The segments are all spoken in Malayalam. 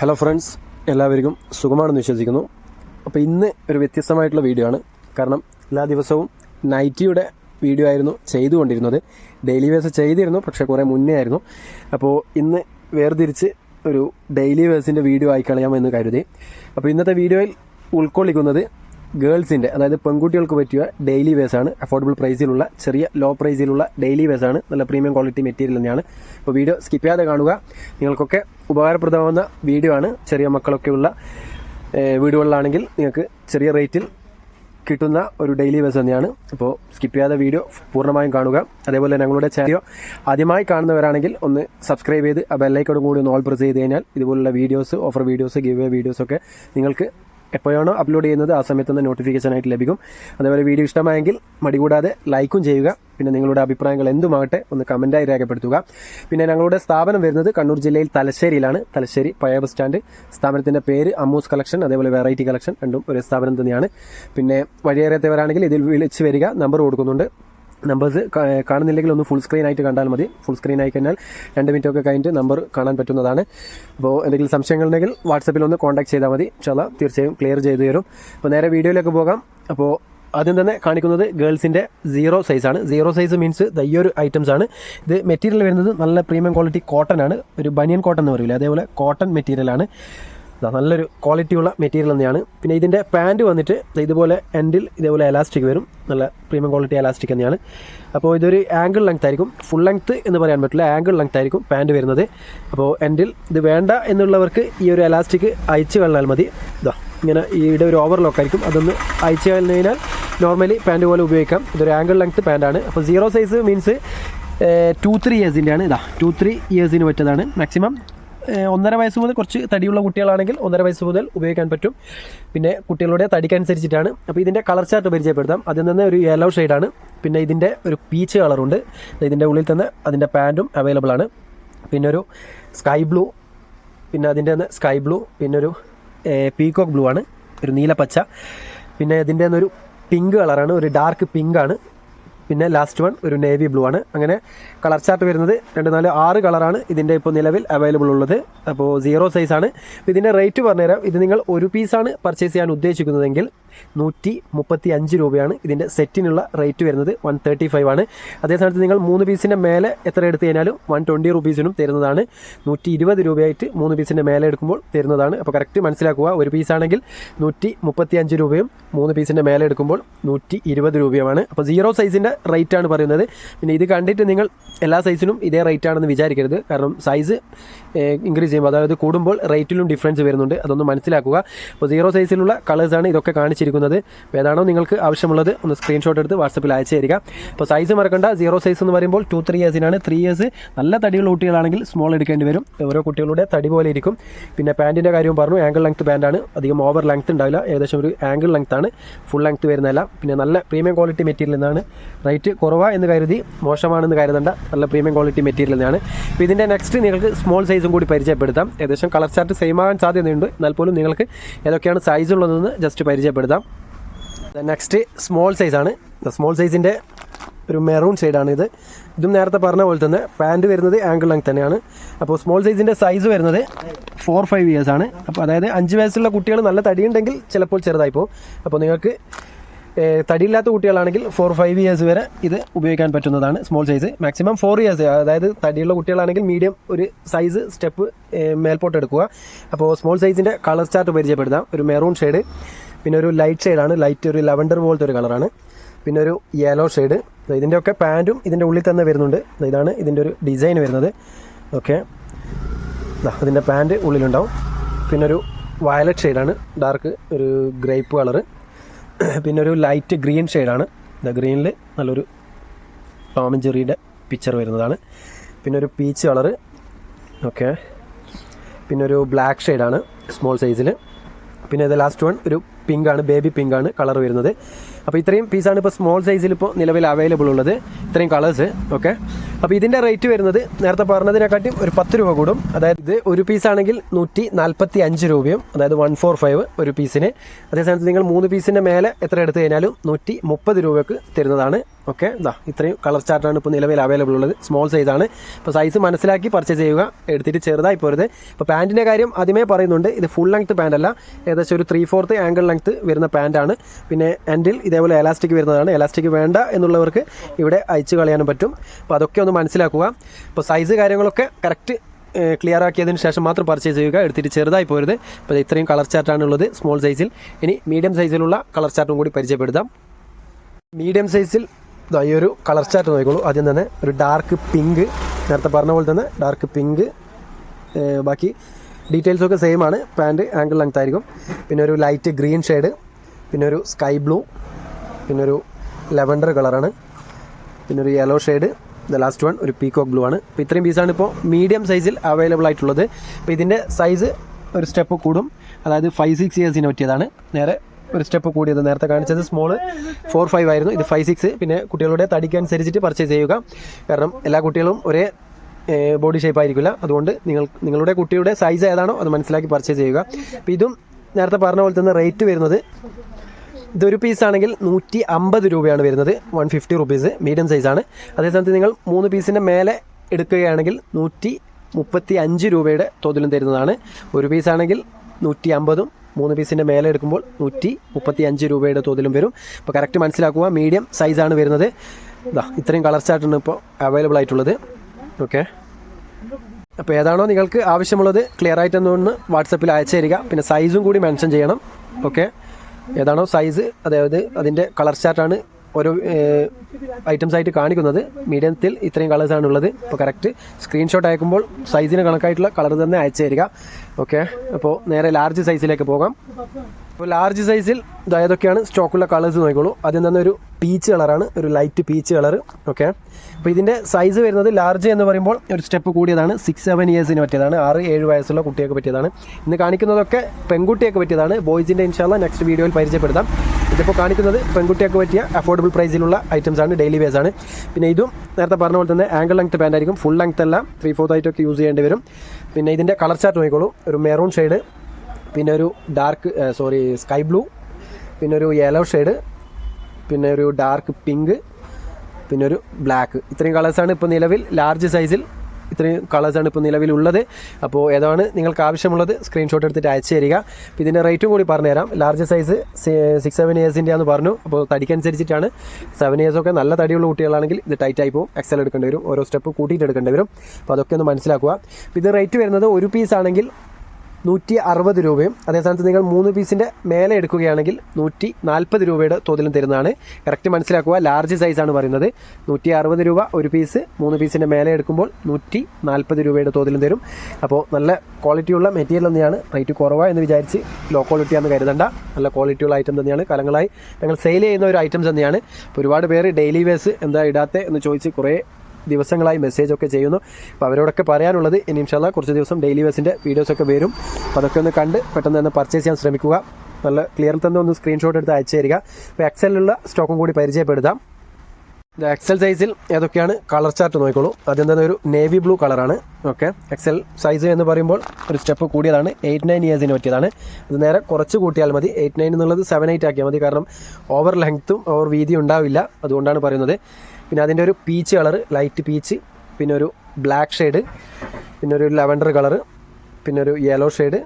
ഹലോ ഫ്രണ്ട്സ് എല്ലാവർക്കും സുഖമാണെന്ന് വിശ്വസിക്കുന്നു. അപ്പോൾ ഇന്ന് ഒരു വ്യത്യസ്തമായിട്ടുള്ള വീഡിയോ ആണ്. കാരണം എല്ലാ ദിവസവും നൈറ്റിയുടെ വീഡിയോ ആയിരുന്നു ചെയ്തുകൊണ്ടിരുന്നത്. ഡെയിലി വേസ് ചെയ്തിരുന്നു പക്ഷേ കുറേ മുന്നേ ആയിരുന്നു. അപ്പോൾ ഇന്ന് വേർതിരിച്ച് ഒരു ഡെയിലി വേഴ്സിന്റെ വീഡിയോ ആയിക്കളയാമെന്ന് കരുതി അപ്പോൾ ഇന്നത്തെ വീഡിയോയിൽ ഉൾക്കൊള്ളിക്കുന്നത് ഗേൾസിന്റെ അതായത് പെൺകുട്ടികൾക്ക് പറ്റിയ ഡെയിലി വേസ് ആണ്. അഫോർഡബിൾ പ്രൈസിലുള്ള ചെറിയ ലോ പ്രൈസിലുള്ള ഡെയിലി വേസ് ആണ്. നല്ല പ്രീമിയം ക്വാളിറ്റി മെറ്റീരിയൽ തന്നെയാണ്. അപ്പോൾ വീഡിയോ സ്കിപ്പ് ചെയ്യാതെ കാണുക. നിങ്ങൾക്കൊക്കെ ഉപകാരപ്രദമാവുന്ന വീഡിയോ ആണ്. ചെറിയ മക്കളൊക്കെയുള്ള വീടുകളിലാണെങ്കിൽ നിങ്ങൾക്ക് ചെറിയ റേറ്റിൽ കിട്ടുന്ന ഒരു ഡെയിലി വേസ് തന്നെയാണ്. അപ്പോൾ സ്കിപ്പ് ചെയ്യാതെ വീഡിയോ പൂർണമായും കാണുക. അതേപോലെ ഞങ്ങളുടെ ചാനൽ ആദ്യമായി കാണുന്നവരാണെങ്കിൽ ഒന്ന് സബ്സ്ക്രൈബ് ചെയ്ത് ആ ബെല്ലൈക്കോടും കൂടി ഒന്ന് ഓൾ പ്രസ് ചെയ്ത് കഴിഞ്ഞാൽ ഇതുപോലുള്ള വീഡിയോസ് ഓഫർ വീഡിയോസ് ഗിവ് വീഡിയോസൊക്കെ നിങ്ങൾക്ക് എപ്പോഴാണോ അപ്ലോഡ് ചെയ്യുന്നത് ആ സമയത്ത് തന്നെ നോട്ടിഫിക്കേഷൻ ആയിട്ട് ലഭിക്കും. അതേപോലെ വീഡിയോ ഇഷ്ടമായെങ്കിൽ മടി കൂടാതെ ലൈക്കും ചെയ്യുക. പിന്നെ നിങ്ങളുടെ അഭിപ്രായങ്ങൾ എന്തുമാകട്ടെ ഒന്ന് കമന്റായി രേഖപ്പെടുത്തുക. പിന്നെ ഞങ്ങളുടെ സ്ഥാപനം വരുന്നത് കണ്ണൂർ ജില്ലയിൽ തലശ്ശേരിയിലാണ്. തലശ്ശേരി പഴയ ബസ് സ്റ്റാൻഡ് സ്ഥാപനത്തിന്റെ പേര് അമ്മൂസ് കളക്ഷൻ അതേപോലെ വെറൈറ്റി കളക്ഷൻ രണ്ടും ഒരു സ്ഥാപനം തന്നെയാണ്. പിന്നെ വഴിയേറെത്തവരാണെങ്കിൽ ഇതിൽ വിളിച്ച് വരിക നമ്പർ കൊടുക്കുന്നുണ്ട്. നമ്പേഴ്സ് കാണുന്നില്ലെങ്കിൽ ഒന്ന് ഫുൾ സ്ക്രീൻ ആയിട്ട് കണ്ടാൽ മതി. ഫുൾ സ്ക്രീൻ ആയി കഴിഞ്ഞാൽ രണ്ട് മിനിറ്റ് ഒക്കെ കഴിഞ്ഞിട്ട് നമ്പർ കാണാൻ പറ്റുന്നതാണ്. അപ്പോൾ എന്തെങ്കിലും സംശയങ്ങളുണ്ടെങ്കിൽ വാട്സപ്പിൽ ഒന്ന് കോൺടാക്ട് ചെയ്താൽ മതി. ചല തീർച്ചയായും ക്ലിയർ ചെയ്തു തരും. അപ്പോൾ നേരെ വീഡിയോയിലേക്ക് പോകാം. അപ്പോൾ ആദ്യം തന്നെ കാണിക്കുന്നത് ഗേൾസിന്റെ സീറോ സൈസാണ് സീറോ സൈസ് മീൻസ് തയ്യൊരു ഐറ്റംസ് ആണ്. ഇത് മെറ്റീരിയൽ വരുന്നത് നല്ല പ്രീമിയം ക്വാളിറ്റി കോട്ടൺ ആണ്. ഒരു ബനിയൻ കോട്ടൺ എന്ന് പറയില്ല അതേപോലെ കോട്ടൺ മെറ്റീരിയലാണ് നല്ലൊരു ക്വാളിറ്റിയുള്ള മെറ്റീരിയൽ തന്നെയാണ്. പിന്നെ ഇതിന്റെ പാന്റ് വന്നിട്ട് ഇതുപോലെ എൻഡിൽ ഇതേപോലെ എലാസ്റ്റിക് വരും. നല്ല പ്രീമിയം ക്വാളിറ്റി എലാസ്റ്റിക് തന്നെയാണ്. അപ്പോൾ ഇതൊരു ആംഗിൾ ലെങ്ത് ആയിരിക്കും. ഫുൾ ലെങ്ത് എന്ന് പറയാൻ പറ്റില്ല. ആംഗിൾ ലെങ്ത് ആയിരിക്കും പാന്റ് വരുന്നത്. അപ്പോൾ എൻഡിൽ ഇത് വേണ്ട എന്നുള്ളവർക്ക് ഈ ഒരു എലാസ്റ്റിക് അയച്ച് കളഞ്ഞാൽ മതി. ഇതാ ഇങ്ങനെ ഈയുടെ ഒരു ഓവർലോക്ക് ആയിരിക്കും. അതൊന്ന് അയച്ച് കഴിഞ്ഞാൽ നോർമലി പാന്റ് പോലെ ഉപയോഗിക്കാം. ഇതൊരു ആംഗിൾ ലെങ്ത് പാന്റാണ് അപ്പോൾ zero size means two three ഇയേഴ്സിന്റെയാണ് ഇതാ ടു ത്രീ ഇയേഴ്സിന് പറ്റതാണ് മാക്സിമം ഒന്നര വയസ്സ് മുതൽ കുറച്ച് തടിയുള്ള കുട്ടികളാണെങ്കിൽ ഒന്നര വയസ്സ് മുതൽ ഉപയോഗിക്കാൻ പറ്റും. പിന്നെ കുട്ടികളുടെ തടിക്കനുസരിച്ചിട്ടാണ്. അപ്പോൾ ഇതിന്റെ കളർ ചാർട്ട് പരിചയപ്പെടുത്താം. അതിൽ നിന്ന് ഒരു യെല്ലോ ഷെയ്ഡാണ് പിന്നെ ഇതിന്റെ ഒരു പീച്ച് കളറുണ്ട് ഇതിന്റെ ഉള്ളിൽ തന്നെ അതിന്റെ പാന്റും അവൈലബിൾ ആണ്. പിന്നെ ഒരു സ്കൈ ബ്ലൂ പിന്നെ അതിന്റെ തന്നെ സ്കൈ ബ്ലൂ പിന്നെ ഒരു പീകോക്ക് ബ്ലൂ ആണ്. ഒരു നീലപ്പച്ച പിന്നെ ഇതിന്റെ ഒരു പിങ്ക് കളറാണ് ഒരു ഡാർക്ക് പിങ്ക് ആണ്. പിന്നെ ലാസ്റ്റ് വൺ ഒരു നേവി ബ്ലൂ ആണ്. അങ്ങനെ കളർ ചാർട്ട് വരുന്നത് രണ്ട് നാല് ആറ് കളറാണ് ഇതിന്റെ ഇപ്പോൾ നിലവിൽ അവൈലബിൾ ഉള്ളത്. അപ്പോൾ സീറോ സൈസാണ് ഇതിന്റെ റേറ്റ് പറഞ്ഞുതരാം. ഇത് നിങ്ങൾ ഒരു പീസാണ് പർച്ചേസ് ചെയ്യാൻ ഉദ്ദേശിക്കുന്നതെങ്കിൽ നൂറ്റി മുപ്പത്തി അഞ്ച് രൂപയാണ് ഇതിന്റെ സെറ്റിനുള്ള റേറ്റ് വരുന്നത് വൺ തേർട്ടി ഫൈവ് ആണ്. അതേസമയത്ത് നിങ്ങൾ മൂന്ന് പീസിന്റെ മേലെ എത്ര എടുത്തു കഴിഞ്ഞാലും വൺ ട്വന്റി റുപ്പീസിനും തരുന്നതാണ്. നൂറ്റി ഇരുപത് രൂപയായിട്ട് മൂന്ന് പീസിന്റെ മേലെ എടുക്കുമ്പോൾ തരുന്നതാണ്. അപ്പോൾ കറക്റ്റ് മനസ്സിലാക്കുക ഒരു പീസാണെങ്കിൽ നൂറ്റി മുപ്പത്തി അഞ്ച് രൂപയും മൂന്ന് പീസിന്റെ മേലെ എടുക്കുമ്പോൾ നൂറ്റി ഇരുപത് രൂപയുമാണ്. അപ്പോൾ സീറോ സൈസിന്റെ റേറ്റ് ആണ് പറയുന്നത്. പിന്നെ ഇത് കണ്ടിട്ട് നിങ്ങൾ എല്ലാ സൈസിനും ഇതേ റേറ്റ് ആണെന്ന് വിചാരിക്കരുത്. കാരണം സൈസ് ഇൻക്രീസ് ചെയ്യുമ്പോൾ അതായത് കൂടുമ്പോൾ റേറ്റിലും ഡിഫറൻസ് വരുന്നുണ്ട്. അതൊന്ന് മനസ്സിലാക്കുക. അപ്പോൾ സീറോ സൈസിലുള്ള കളേഴ്സാണ് ഇതൊക്കെ കാണിച്ചിരിക്കുന്നത്. അപ്പോൾ ഏതാണോ നിങ്ങൾക്ക് ആവശ്യമുള്ളത് ഒന്ന് സ്ക്രീൻഷോട്ട് എടുത്ത് വാട്സപ്പിൽ അയച്ചു തരിക അപ്പോൾ സൈസ് മറക്കണ്ട സീറോ സൈസ് എന്ന് പറയുമ്പോൾ ടു ത്രീ ഇയേഴ്സിനാണ് ത്രീ ഇയേഴ്സ് നല്ല തടിയുള്ള കുട്ടികളാണെങ്കിൽ സ്മോൾ എടുക്കേണ്ടി വരും. ഓരോ കുട്ടികളുടെ തടി പോലെ ഇരിക്കും. പിന്നെ പാന്റിന്റെ കാര്യവും പറഞ്ഞു ആംഗിൾ ലെങ്ത് പാന്റാണ് അധികം ഓവർ ലെങ്ത് ഉണ്ടാവില്ല ഏകദേശം ഒരു ആംഗിൾ ലെങ്ത് ആണ്. ഫുൾ ലെങ്ത് വരുന്നതല്ല. പിന്നെ നല്ല പ്രീമിയം ക്വാളിറ്റി മെറ്റീരിയൽ എന്നാണ്. റേറ്റ് കുറവാ എന്ന് കരുതി മോശമാണെന്ന് കരുതണ്ട. നല്ല പ്രീമിയം ക്വാളിറ്റി മെറ്റീരിയൽ തന്നെയാണ് അപ്പോൾ ഇതിന്റെ നെക്സ്റ്റ് നിങ്ങൾക്ക് സ്മോൾ സൈസും കൂടി പരിചയപ്പെടുത്താം. ഏകദേശം കളർ ചാർട്ട് സെയിം ആകാൻ സാധ്യതയുണ്ട്. എന്നാൽ പോലും നിങ്ങൾക്ക് ഏതൊക്കെയാണ് സൈസ് ഉള്ളതെന്ന് ജസ്റ്റ് പരിചയപ്പെടുത്താം. നെക്സ്റ്റ് സ്മോൾ സൈസാണ് സ്മോൾ സൈസിന്റെ ഒരു മെറൂൺ ഷെയ്ഡാണ് ഇത്. ഇതും നേരത്തെ പറഞ്ഞ പോലെ തന്നെ പാന്റ് വരുന്നത് ആംഗിൾ ലെങ്ത് തന്നെയാണ്. അപ്പോൾ സ്മോൾ സൈസിന്റെ സൈസ് വരുന്നത് ഫോർ ഫൈവ് ഇയേഴ്സ് ആണ്. അപ്പോൾ അതായത് അഞ്ച് വയസ്സുള്ള കുട്ടികൾ നല്ല തടിയുണ്ടെങ്കിൽ ചിലപ്പോൾ ചെറുതായി പോകും. അപ്പോൾ നിങ്ങൾക്ക് തടിയില്ലാത്ത കുട്ടികളാണെങ്കിൽ ഫോർ ഫൈവ് ഇയേഴ്സ് വരെ ഇത് ഉപയോഗിക്കാൻ പറ്റുന്നതാണ് small size maximum four years അതായത് തടിയുള്ള കുട്ടികളാണെങ്കിൽ മീഡിയം ഒരു സൈസ് സ്റ്റെപ്പ് മേൽപോട്ട് എടുക്കുക. അപ്പോൾ സ്മോൾ സൈസിന്റെ കളർ ചാർട്ട് പരിചയപ്പെടുത്താം. ഒരു മെറൂൺ ഷെയ്ഡ് പിന്നെ ഒരു ലൈറ്റ് ഷെയ്ഡാണ് ലൈറ്റ് ഒരു ലെവൻഡർ പോലത്തെ ഒരു കളറാണ് പിന്നെ ഒരു യെല്ലോ ഷെയ്ഡ് ഇതിന്റെ ഒക്കെ പാന്റും ഇതിന്റെ ഉള്ളിൽ തന്നെ വരുന്നുണ്ട്. ഇതാണ് ഇതിന്റെ ഒരു ഡിസൈൻ വരുന്നത്. ഓക്കെ അതിന്റെ പാന്റ് ഉള്ളിലുണ്ടാവും. പിന്നെ ഒരു വയലറ്റ് ഷെയ്ഡാണ് ഡാർക്ക് ഒരു ഗ്രേപ്പ് കളറ് പിന്നെ ഒരു ലൈറ്റ് ഗ്രീൻ ഷെയ്ഡാണ് ഗ്രീനിൽ നല്ലൊരു ടോമൻ ജെറിയുടെ പിക്ചർ വരുന്നതാണ്. പിന്നെ ഒരു പീച്ച് കളറ് ഓക്കെ പിന്നെ ഒരു ബ്ലാക്ക് ഷെയ്ഡാണ് സ്മോൾ സൈസിൽ പിന്നെ ഇത് ലാസ്റ്റ് വൺ ഒരു പിങ്ക് ആണ് ബേബി പിങ്ക് ആണ് കളർ വരുന്നത്. അപ്പോൾ ഇത്രയും പീസാണ് ഇപ്പോൾ സ്മോൾ സൈസിൽ ഇപ്പോൾ നിലവിൽ അവൈലബിൾ ഉള്ളത്. ഇത്രയും കളേഴ്സ് ഓക്കെ അപ്പോൾ ഇതിന്റെ റേറ്റ് വരുന്നത് നേരത്തെ പറഞ്ഞതിനെക്കാട്ടിയും ഒരു പത്ത് രൂപ കൂടും. അതായത് ഇത് ഒരു പീസാണെങ്കിൽ നൂറ്റി നാൽപ്പത്തി അഞ്ച് രൂപയും അതായത് വൺ ഫോർ ഫൈവ് ഒരു പീസിന് അതേസമയത്ത് നിങ്ങൾ മൂന്ന് പീസിന്റെ മേലെ എത്ര എടുത്തു കഴിഞ്ഞാലും നൂറ്റി മുപ്പത് രൂപയ്ക്ക് തരുന്നതാണ് ഓക്കെ ഇതാ ഇത്രയും കളർ ചാർട്ടാണ് ഇപ്പോൾ നിലവിൽ അവൈലബിൾ ഉള്ളത്. സ്മോൾ സൈസാണ് ഇപ്പോൾ സൈസ് മനസ്സിലാക്കി പർച്ചേസ് ചെയ്യുക. എടുത്തിട്ട് ചെറുതായി പോരുത് ഇപ്പോൾ പാന്റിന്റെ കാര്യം ആദ്യമേ പറയുന്നുണ്ട്. ഇത് ഫുൾ ലെങ്ത് പാന്റ് അല്ല. ഏകദേശം ഒരു ത്രീ ഫോർത്ത് ആംഗിൾ ലെങ്ത് വരുന്ന പാന്റാണ് പിന്നെ എൻഡിൽ ഇതേപോലെ എലാസ്റ്റിക് വരുന്നതാണ്. എലാസ്റ്റിക് വേണ്ട എന്നുള്ളവർക്ക് ഇവിടെ അയച്ചു കളയാനും പറ്റും. അപ്പോൾ അതൊക്കെ ഒന്ന് മനസ്സിലാക്കുക. ഇപ്പോൾ സൈസ് കാര്യങ്ങളൊക്കെ കറക്റ്റ് ക്ലിയർ ആക്കിയതിന് ശേഷം മാത്രം പർച്ചേസ് ചെയ്യുക. എടുത്തിട്ട് ചെറുതായി പോരുത് അപ്പോൾ ഇത് ഇത്രയും കളർ ചാർട്ടാണ് ഉള്ളത് സ്മോൾ സൈസിൽ ഇനി മീഡിയം സൈസിലുള്ള കളർ ചാർട്ടും കൂടി പരിചയപ്പെടുത്താം. മീഡിയം സൈസിൽ ദാ ഈ ഒരു കളർ ചാർട്ട് നോക്കിക്കോളൂ. ആദ്യം തന്നെ ഒരു ഡാർക്ക് പിങ്ക് നേരത്തെ പറഞ്ഞ പോലെ തന്നെ ഡാർക്ക് പിങ്ക് ബാക്കി ഡീറ്റെയിൽസൊക്കെ സെയിം ആണ്. പാന്റ് ആംഗിൾ ലെങ്ത് ആയിരിക്കും. പിന്നെ ഒരു ലൈറ്റ് ഗ്രീൻ ഷെയ്ഡ് പിന്നെ ഒരു സ്കൈ ബ്ലൂ പിന്നെ ഒരു ലെവൻഡർ കളറാണ് പിന്നെ ഒരു yellow shade the last one ഒരു പീകോക്ക് ബ്ലൂ ആണ്. അപ്പോൾ ഇത്രയും പീസാണ് ഇപ്പോൾ മീഡിയം സൈസിൽ അവൈലബിൾ ആയിട്ടുള്ളത്. അപ്പോൾ ഇതിന്റെ സൈസ് ഒരു സ്റ്റെപ്പ് കൂടും. അതായത് ഫൈവ് സിക്സ് ഇയേഴ്സിന് പറ്റിയതാണ്. നേരെ ഒരു സ്റ്റെപ്പ് കൂടിയത് നേരത്തെ കാണിച്ചത് സ്മോൾ ഫോർ ഫൈവ് ആയിരുന്നു. ഇത് ഫൈവ് സിക്സ്. പിന്നെ കുട്ടികളുടെ തടിക്കനുസരിച്ചിട്ട് പർച്ചേസ് ചെയ്യുക. കാരണം എല്ലാ കുട്ടികളും ഒരേ ബോഡി ഷേപ്പ് ആയിരിക്കില്ല. അതുകൊണ്ട് നിങ്ങൾ നിങ്ങളുടെ കുട്ടിയുടെ സൈസ് ഏതാണോ അത് മനസ്സിലാക്കി പർച്ചേസ് ചെയ്യുക. അപ്പോൾ ഇതും നേരത്തെ പറഞ്ഞ പോലെ തന്നെ റേറ്റ് വരുന്നത് ഇതൊരു പീസ് ആണെങ്കിൽ നൂറ്റി അമ്പത് രൂപയാണ് വരുന്നത്. വൺ ഫിഫ്റ്റി റുപ്പീസ് മീഡിയം സൈസാണ് അതേസമയത്ത് നിങ്ങൾ മൂന്ന് പീസിന്റെ മേലെ എടുക്കുകയാണെങ്കിൽ നൂറ്റി മുപ്പത്തി അഞ്ച് രൂപയുടെ തോതിലും തരുന്നതാണ്. ഒരു പീസാണെങ്കിൽ നൂറ്റി അമ്പതും മൂന്ന് പീസിന്റെ മേലെ എടുക്കുമ്പോൾ നൂറ്റി മുപ്പത്തി അഞ്ച് രൂപയുടെ തോതിലും വരും. അപ്പോൾ കറക്റ്റ് മനസ്സിലാക്കുക മീഡിയം സൈസാണ് വരുന്നത്. ഇതാ ഇത്രയും കളർ ചാർട്ടാണ് ഇപ്പോൾ അവൈലബിൾ ആയിട്ടുള്ളത്. ഓക്കെ അപ്പോൾ ഏതാണോ നിങ്ങൾക്ക് ആവശ്യമുള്ളത് ക്ലിയർ ആയിട്ടൊന്ന് വാട്സപ്പിൽ അയച്ചു തരിക. പിന്നെ സൈസും കൂടി മെൻഷൻ ചെയ്യണം. ഓക്കെ ഏതാണോ സൈസ് അതായത് അതിന്റെ കളർ ചാർട്ടാണ് ഓരോ ഐറ്റംസ് ആയിട്ട് കാണിക്കുന്നത്. മീഡിയത്തിൽ ഇത്രയും കളേഴ്സാണ് ഉള്ളത് അപ്പോൾ കറക്റ്റ് സ്ക്രീൻഷോട്ട് അയക്കുമ്പോൾ സൈസിന് കണക്കായിട്ടുള്ള കളർ തന്നെ അയച്ചു തരിക. ഓക്കെ അപ്പോൾ നേരെ ലാർജ് സൈസിലേക്ക് പോകാം. അപ്പോൾ ലാർജ് സൈസിൽ ഏതൊക്കെയാണ് സ്റ്റോക്കുള്ള കളേഴ്സ് നോക്കിക്കോളൂ. ആദ്യം തന്നെ ഒരു പീച്ച് കളറാണ് ഒരു ലൈറ്റ് പീച്ച് കളർ ഓക്കെ അപ്പോൾ ഇതിന്റെ സൈസ് വരുന്നത് ലാർജ് എന്ന് പറയുമ്പോൾ ഒരു സ്റ്റെപ്പ് കൂടിയതാണ്. സിക്സ് സെവൻ ഇയേഴ്സിന് പറ്റിയതാണ്. ആറ് ഏഴ് വയസ്സുള്ള കുട്ടിയൊക്കെ പറ്റിയതാണ്. ഇന്ന് കാണിക്കുന്നതൊക്കെ പെൺകുട്ടിയൊക്കെ പറ്റിയതാണ്. ബോയ്സിന്റെ ഇൻഷാല്ല നെക്സ്റ്റ് വീഡിയോയിൽ പരിചയപ്പെടുത്താം. ഇതിപ്പോൾ കാണിക്കുന്നത് പെൺകുട്ടിയൊക്കെ പറ്റിയ അഫോർഡബിൾ പ്രൈസിലുള്ള ഐറ്റംസ് ആണ്. ഡെയിലി വേസ് ആണ്. പിന്നെ ഇതും നേരത്തെ പറഞ്ഞ പോലെ തന്നെ ആംഗിൾ ലെങ്ത് പാന്റ് ആയിരിക്കും. ഫുൾ ലെങ്ത് അല്ല. ത്രീ ഫോർത്ത് ആയിട്ടൊക്കെ യൂസ് ചെയ്യേണ്ടി വരും. പിന്നെ ഇതിന്റെ കളർ ചാർട്ട് നോക്കിക്കോളൂ. ഒരു മെറൂൺ ഷെയ്ഡ് പിന്നെ ഒരു ഡാർക്ക് സോറി സ്കൈ ബ്ലൂ പിന്നെ ഒരു യെല്ലോ ഷെയ്ഡ് പിന്നെ ഒരു ഡാർക്ക് പിങ്ക് പിന്നെ ഒരു ബ്ലാക്ക് ഇത്രയും കളേഴ്സാണ് ഇപ്പോൾ നിലവിൽ ലാർജ് സൈസിൽ ഇത്രയും കളേഴ്സാണ് ഇപ്പോൾ നിലവിലുള്ളത്. അപ്പോൾ ഏതാണ് നിങ്ങൾക്ക് ആവശ്യമുള്ളത് സ്ക്രീൻഷോട്ട് എടുത്തിട്ട് അയച്ചു തരിക. അപ്പോൾ ഇതിന്റെ റേറ്റും കൂടി പറഞ്ഞുതരാം. ലാർജ് സൈസ് സിക്സ് സെവൻ ഇയേഴ്സിന്റെ ആണെന്ന് പറഞ്ഞു. അപ്പോൾ തടിക്കനുസരിച്ചിട്ടാണ്. സെവൻ ഇയേഴ്സൊക്കെ നല്ല തടിയുള്ള കുട്ടികളാണെങ്കിൽ ഇത് ടൈറ്റ് ആയി പോകും. എക്സൽ എടുക്കേണ്ടി വരും. ഓരോ സ്റ്റെപ്പ് കൂട്ടിയിട്ട് എടുക്കേണ്ടി വരും. അപ്പോൾ അതൊക്കെ ഒന്ന് മനസ്സിലാക്കുക. ഇത് റേറ്റ് വരുന്നത് ഒരു പീസ് ആണെങ്കിൽ നൂറ്റി അറുപത് രൂപയും അതേ സ്ഥാനത്ത് നിങ്ങൾ മൂന്ന് പീസിന്റെ മേലെ എടുക്കുകയാണെങ്കിൽ നൂറ്റി നാൽപ്പത് രൂപയുടെ തോതിലും തരുന്നതാണ്. കറക്റ്റ് മനസ്സിലാക്കുക ലാർജ് സൈസാണ് പറയുന്നത്. നൂറ്റി അറുപത് രൂപ ഒരു പീസ് മൂന്ന് പീസിന്റെ മേലെ എടുക്കുമ്പോൾ നൂറ്റി നാൽപ്പത് രൂപയുടെ തോതിലും തരും. അപ്പോൾ നല്ല ക്വാളിറ്റിയുള്ള മെറ്റീരിയൽ തന്നെയാണ്. റേറ്റ് കുറവാണ് എന്ന് വിചാരിച്ച് ലോ ക്വാളിറ്റി ആണെന്ന് കരുതണ്ട. നല്ല ക്വാളിറ്റിയുള്ള ഐറ്റം തന്നെയാണ്. കാലങ്ങളായി ഞങ്ങൾ സെയിൽ ചെയ്യുന്ന ഒരു ഐറ്റംസ് തന്നെയാണ്. അപ്പോൾ ഒരുപാട് പേര് ഡെയിലി വേസ് എന്താ ഇടാത്തേ എന്ന് ചോദിച്ച് കുറേ ദിവസങ്ങളായി മെസ്സേജ് ഒക്കെ ചെയ്യുന്നു. അപ്പോൾ അവരോടൊക്കെ പറയാനുള്ളത് ഇനി ഇൻഷാല്ല കുറച്ച് ദിവസം ഡെയിലി വേസിന്റെ വീഡിയോസൊക്കെ വരും. അപ്പോൾ അതൊക്കെ ഒന്ന് കണ്ട് പെട്ടെന്ന് തന്നെ പർച്ചേസ് ചെയ്യാൻ ശ്രമിക്കുക. നല്ല ക്ലിയർ തന്നെ ഒന്ന് സ്ക്രീൻഷോട്ട് എടുത്ത് അയച്ചു തരിക. അപ്പോൾ എക്സലിലുള്ള സ്റ്റോക്കും കൂടി പരിചയപ്പെടുത്താം. എക്സൽ സൈസിൽ ഏതൊക്കെയാണ് കളർ ചാർട്ട് നോക്കിക്കോളൂ. ആദ്യം തന്നെ ഒരു നേവി ബ്ലൂ കളറാണ് ഓക്കെ എക്സൽ സൈസ് എന്ന് പറയുമ്പോൾ ഒരു സ്റ്റെപ്പ് കൂടിയതാണ്. എയ്റ്റ് നയൻ ഇയേഴ്സിന് പറ്റിയതാണ്. അത് നേരെ കുറച്ച് കൂട്ടിയാൽ മതി. എയ്റ്റ് നയൻ എന്നുള്ളത് സെവൻ എയ്റ്റ് ആക്കിയാൽ മതി. കാരണം ഓവർ ലെങ്ത്തും ഓവർ വീതിയും ഉണ്ടാവില്ല. അതുകൊണ്ടാണ് പറയുന്നത്. പിന്നെ അതിന്റെ ഒരു പീച്ച് കളർ ലൈറ്റ് പീച്ച് പിന്നെ ഒരു ബ്ലാക്ക് ഷെയ്ഡ് പിന്നെ ഒരു ലെവൻഡർ കളറ് പിന്നെ ഒരു യെല്ലോ ഷെയ്ഡ്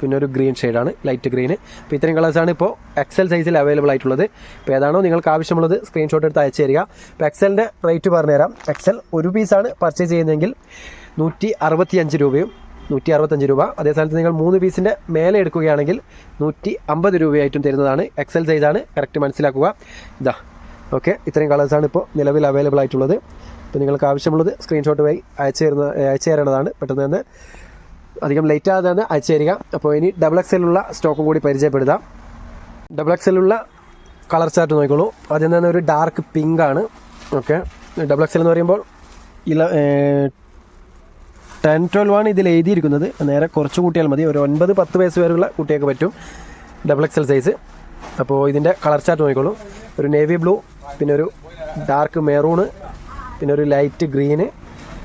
പിന്നെ ഒരു ഗ്രീൻ ഷെയ്ഡാണ് ലൈറ്റ് ഗ്രീന് അപ്പോൾ ഇത്രയും കളേഴ്സാണ് ഇപ്പോൾ എക്സൽ സൈസിൽ അവൈലബിൾ ആയിട്ടുള്ളത്. അപ്പോൾ ഏതാണോ നിങ്ങൾക്ക് ആവശ്യമുള്ളത് സ്ക്രീൻഷോട്ട് എടുത്ത് അയച്ചു തരിക. അപ്പോൾ എക്സലിന്റെ റേറ്റ് പറഞ്ഞു തരാം എക്സൽ ഒരു പീസാണ് പർച്ചേസ് ചെയ്യുന്നതെങ്കിൽ നൂറ്റി അറുപത്തി അഞ്ച് രൂപയും നൂറ്റി അറുപത്തഞ്ച് രൂപ. അതേ സ്ഥലത്ത് നിങ്ങൾ മൂന്ന് പീസിന്റെ മേലെ എടുക്കുകയാണെങ്കിൽ നൂറ്റി അമ്പത് രൂപയായിട്ടും തരുന്നതാണ് എക്സൽ സൈസാണ് കറക്റ്റ് മനസ്സിലാക്കുക. ഇതാ ഓക്കെ ഇത്രയും കളേഴ്സാണ് ഇപ്പോൾ നിലവിൽ അവൈലബിൾ ആയിട്ടുള്ളത്. അപ്പോൾ നിങ്ങൾക്ക് ആവശ്യമുള്ളത് സ്ക്രീൻഷോട്ട് വഴി അയച്ചു തരുന്ന അയച്ചു തരേണ്ടതാണ് പെട്ടെന്ന് തന്നെ. അധികം ലേറ്റ് ആകാതെ തന്നെ അയച്ചു തരിക. അപ്പോൾ ഇനി ഡബിൾ എക്സലുള്ള സ്റ്റോക്കും കൂടി പരിചയപ്പെടുത്താം. ഡബിൾ എക്സലുള്ള കളർ ചാർട്ട് നോക്കിക്കോളൂ. ആദ്യം തന്നെ ഒരു ഡാർക്ക് പിങ്ക് ആണ്. ഓക്കെ ഡബിൾ എക്സൽ എന്ന് പറയുമ്പോൾ ഇല ടെൻ ട്വൽവ് ആണ് ഇതിൽ എഴുതിയിരിക്കുന്നത്. നേരെ കുറച്ച് കൂട്ടിയാൽ മതി. ഒരു ഒൻപത് പത്ത് വയസ്സ് വരെയുള്ള കുട്ടിയൊക്കെ പറ്റും ഡബിൾ എക്സൽ സൈസ് അപ്പോൾ ഇതിന്റെ കളർ ചാർട്ട് നോക്കിക്കോളൂ. ഒരു നേവി ബ്ലൂ പിന്നെ ഒരു ഡാർക്ക് മെറൂണ് പിന്നെ ഒരു ലൈറ്റ് ഗ്രീന്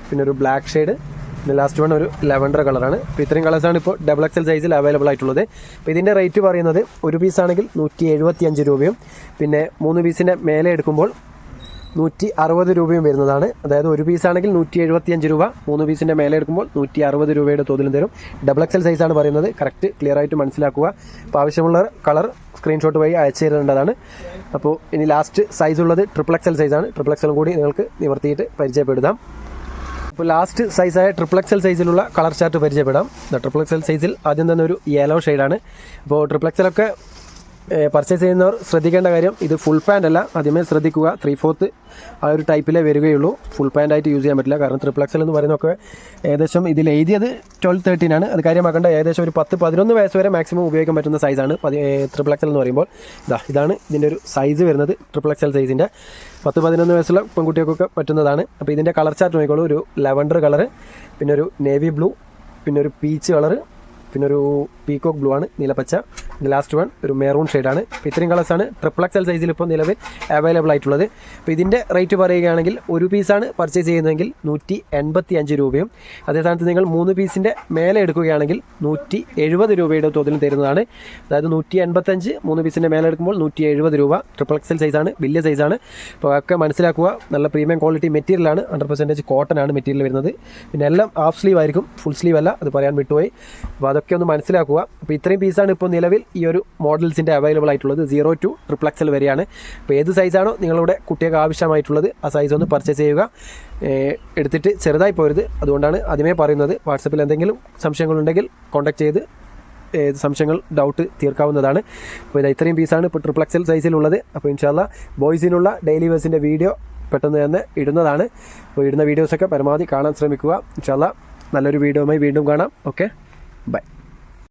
പിന്നെ ഒരു ബ്ലാക്ക് ഷെയ്ഡ് പിന്നെ ലാസ്റ്റ് വൺ ഒരു ലെവൻഡർ കളറാണ് അപ്പോൾ ഇത്രയും കളേഴ്സാണ് ഇപ്പോൾ ഡബിൾ എക്സൽ സൈസിൽ അവൈലബിൾ ആയിട്ടുള്ളത്. അപ്പോൾ ഇതിന്റെ റേറ്റ് പറയുന്നത് ഒരു പീസാണെങ്കിൽ നൂറ്റി എഴുപത്തി അഞ്ച് രൂപയും പിന്നെ മൂന്ന് പീസിന്റെ മേലെ എടുക്കുമ്പോൾ നൂറ്റി അറുപത് രൂപയും വരുന്നതാണ്. അതായത് ഒരു പീസാണെങ്കിൽ നൂറ്റി എഴുപത്തി അഞ്ച് രൂപ. മൂന്ന് പീസിന്റെ മേലെ എടുക്കുമ്പോൾ നൂറ്റി അറുപത് രൂപയുടെ തോതിലും തരും. ഡബിൾ എക്സൽ സൈസാണ് പറയുന്നത്. കറക്റ്റ് ക്ലിയർ ആയിട്ട് മനസ്സിലാക്കുക. അപ്പോൾ ആവശ്യമുള്ള കളർ സ്ക്രീൻഷോട്ട് വഴി അയച്ചു തരേണ്ടതാണ്. അപ്പോൾ ഇനി ലാസ്റ്റ് സൈസ് ഉള്ളത് ട്രിപ്പിൾ എക്സൽ സൈസാണ് ട്രിപ്പിൾ എക്സലും കൂടി നിങ്ങൾക്ക് നിവർത്തിയിട്ട് പരിചയപ്പെടുത്താം. അപ്പോൾ ലാസ്റ്റ് സൈസായ ട്രിപ്പിൾ എക്സൽ സൈസിലുള്ള കളർ ചാർട്ട് പരിചയപ്പെടാം. ട്രിപ്പിൾ എക്സൽ സൈസിൽ ആദ്യം തന്നെ ഒരു യെല്ലോ ഷെയ്ഡാണ് അപ്പോൾ ട്രിപ്പിൾ എക്സലൊക്കെ പർച്ചേസ് ചെയ്യുന്നവർ ശ്രദ്ധിക്കേണ്ട കാര്യം ഇത് ഫുൾ പാന്റ് അല്ല. ആദ്യമേ ശ്രദ്ധിക്കുക. ത്രീ ഫോർത്ത് ആ ഒരു ടൈപ്പിലേ വരികയുള്ളൂ. ഫുൾ പാന്റ് ആയിട്ട് യൂസ് ചെയ്യാൻ പറ്റില്ല. കാരണം ത്രിപ്ലക്സൽ എന്ന് പറയുന്നതൊക്കെ ഏകദേശം ഇതിൽ എഴുതിയത് ട്വൽവ് തേർട്ടീൻ ആണ്. അത് കാര്യമാക്കേണ്ട ഏകദേശം ഒരു പത്ത് പതിനൊന്ന് വയസ്സ് വരെ മാക്സിമം ഉപയോഗിക്കാൻ പറ്റുന്ന സൈസാണ് ത്രിപ്ലക്സൽ എന്ന് പറയുമ്പോൾ. ഇതാ ഇതാണ് ഇതിന്റെ ഒരു സൈസ് വരുന്നത് ട്രിപ്പിൾ എക്സൽ സൈസിന്റെ പത്ത് പതിനൊന്ന് വയസ്സുള്ള പെൺകുട്ടികൾക്കൊക്കെ പറ്റുന്നതാണ്. അപ്പോൾ ഇതിന്റെ കളർ ചാർട്ട് നോക്കിക്കോളൂ. ഒരു ലെവൻഡർ കളർ പിന്നെ ഒരു നേവി ബ്ലൂ പിന്നെ ഒരു പീച്ച് കളറ് പിന്നെ ഒരു പീകോക്ക് ബ്ലൂ ആണ് നീലപ്പച്ച പിന്നെ ലാസ്റ്റ് വൺ ഒരു മെറൂൺ ഷെയ്ഡാണ് അപ്പോൾ ഇത്രയും കളേഴ്സാണ് ട്രിപ്പിൾ എക്സൽ സൈസിൽ ഇപ്പോൾ നിലവിൽ അവൈലബിൾ ആയിട്ടുള്ളത്. അപ്പോൾ ഇതിന്റെ റേറ്റ് പറയുകയാണെങ്കിൽ ഒരു പീസാണ് പർച്ചേസ് ചെയ്യുന്നതെങ്കിൽ നൂറ്റി എൺപത്തി അഞ്ച് രൂപയും. അതേ സ്ഥാനത്ത് നിങ്ങൾ മൂന്ന് പീസിന്റെ മേലെ എടുക്കുകയാണെങ്കിൽ നൂറ്റി എഴുപത് രൂപയുടെ തോതിലും തരുന്നതാണ്. അതായത് നൂറ്റി എൺപത്തഞ്ച് മൂന്ന് പീസിന്റെ മേലെ എടുക്കുമ്പോൾ നൂറ്റി എഴുപത് രൂപ ട്രിപ്പിൾ എക്സൽ സൈസാണ് വലിയ സൈസാണ് അപ്പോൾ ഒക്കെ മനസ്സിലാക്കുക നല്ല പ്രീമിയം ക്വാളിറ്റി മെറ്റീരിയലാണ് ഹൺഡ്രഡ് പെർസെന്റേജ് കോട്ടൺ ആണ് മെറ്റീരിയൽ വരുന്നത്. പിന്നെ എല്ലാം ഹാഫ് സ്ലീവ് ആയിരിക്കും ഫുൾ സ്ലീവ് അല്ല അത് പറയാൻ വിട്ടുപോയി. അപ്പോൾ അതൊക്കെ ഒന്ന് മനസ്സിലാക്കുക. അപ്പോൾ ഇത്രയും പീസാണ് ഇപ്പോൾ നിലവിൽ ഈ ഒരു മോഡൽസിന്റെ അവൈലബിൾ ആയിട്ടുള്ളത്. സീറോ ടു ട്രിപ്പിൾ എക്സൽ വരെയാണ്. അപ്പോൾ ഏത് സൈസാണോ നിങ്ങളുടെ കുട്ടികൾക്ക് ആവശ്യമായിട്ടുള്ളത് ആ സൈസ് ഒന്ന് പർച്ചേസ് ചെയ്യുക. എടുത്തിട്ട് ചെറുതായി പോരുത്. അതുകൊണ്ടാണ് ആദ്യമേ പറയുന്നത്. വാട്സപ്പിൽ എന്തെങ്കിലും സംശയങ്ങളുണ്ടെങ്കിൽ കോൺടാക്ട് ചെയ്ത് സംശയങ്ങൾ ഡൗട്ട് തീർക്കാവുന്നതാണ്. അപ്പോൾ ഇതാ ഇത്രയും പീസാണ് ഇപ്പോൾ ട്രിപ്പിൾ എക്സൽ സൈസിലുള്ളത് അപ്പോൾ ഇൻഷാല്ല ബോയ്സിനുള്ള ഡെയിലി വേഴ്സിന്റെ വീഡിയോ പെട്ടെന്ന് തന്നെ ഇടുന്നതാണ്. അപ്പോൾ ഇടുന്ന വീഡിയോസൊക്കെ പരമാവധി കാണാൻ ശ്രമിക്കുക. ഇൻഷാല്ല നല്ലൊരു വീഡിയോയുമായി വീണ്ടും കാണാം. Okay bye.